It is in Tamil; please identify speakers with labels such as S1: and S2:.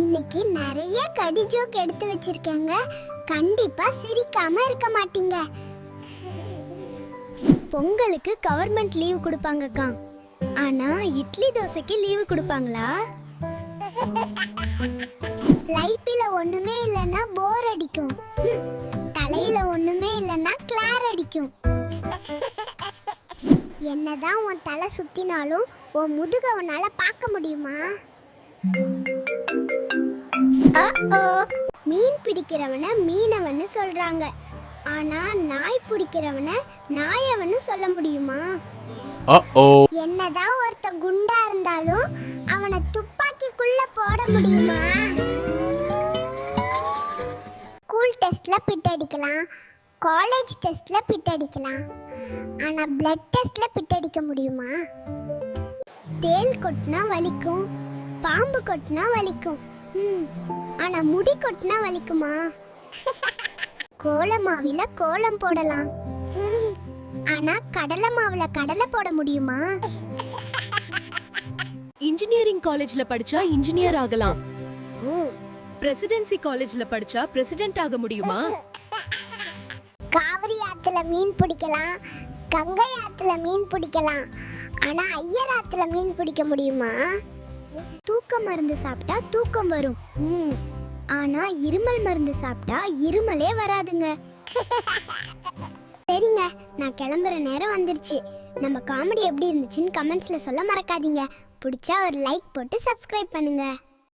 S1: இன்னைக்கு நிறைய கடி ஜோக் எடுத்து வச்சிருக்கேங்க. கண்டிப்பா சிரிக்காம இருக்க மாட்டீங்க. பொங்கலுக்கு கவர்மெண்ட் லீவ் கொடுப்பாங்கக்கா. ஆனா இட்லி தோசைக்கு லீவு கொடுப்பாங்களா? லைஃப்ல ஒண்ணுமே இல்லைன்னா போர் அடிக்கும். தலையில ஒண்ணுமே இல்லைன்னா கிளார் அடிக்கும். என்னதான் உன் தலை சுத்தினாலும் உன் முதுக உன்னால பார்க்க முடியுமா? மீன் பிடிக்கிறவன மீனவன்னு சொல்றாங்க. ஆனா நாய் பிடிக்கிறவன நாயவன்னு சொல்ல முடியுமா. என்னதான் ஒருத்த குண்டா இருந்தாலும் அவனை துப்பாக்கிக்குள்ள போட முடியுமா? ஸ்கூல் டெஸ்ட்ல பிட் அடிக்கலாம். காலேஜ் டெஸ்ட்ல பிட் அடிக்கலாம். ஆனா பிளட் டெஸ்ட்ல பிட் அடிக்க முடியுமா? தேள் கொட்டினா வலிக்கும். பாம்பு கொட்டினா வலிக்கும். ஆனா முடி கொட்டினா வலிக்குமா? கோலமாவில கோலம் போடலாம். ஆனா கடலை மாவுல கடலை போட முடியுமா?
S2: இன்ஜினியரிங் காலேஜ்ல படிச்சா இன்ஜினியர் ஆகலாம். பிரசிடென்சி காலேஜ்ல படிச்சா பிரசிடென்ட் ஆக முடியுமா?
S1: காவிரி ஆத்துல மீன் பிடிக்கலாம். கங்கை ஆத்துல மீன் பிடிக்கலாம். ஆனா ஐயர் ஆத்துல மீன் பிடிக்க முடியுமா? தூக்க மருந்து சாப்பிட்டா தூக்கம் வரும். ம், ஆனா இருமல் மருந்து சாப்பிட்டா இருமலே வராதுங்க. சரிங்க நான் கிளம்புற நேரம் வந்துருச்சு. நம்ம காமெடி எப்படி இருந்துச்சுன்னு கமெண்ட்ஸ்ல சொல்ல மறக்காதீங்க. பிடிச்சா ஒரு லைக் போட்டு சப்ஸ்கிரைப் பண்ணுங்க.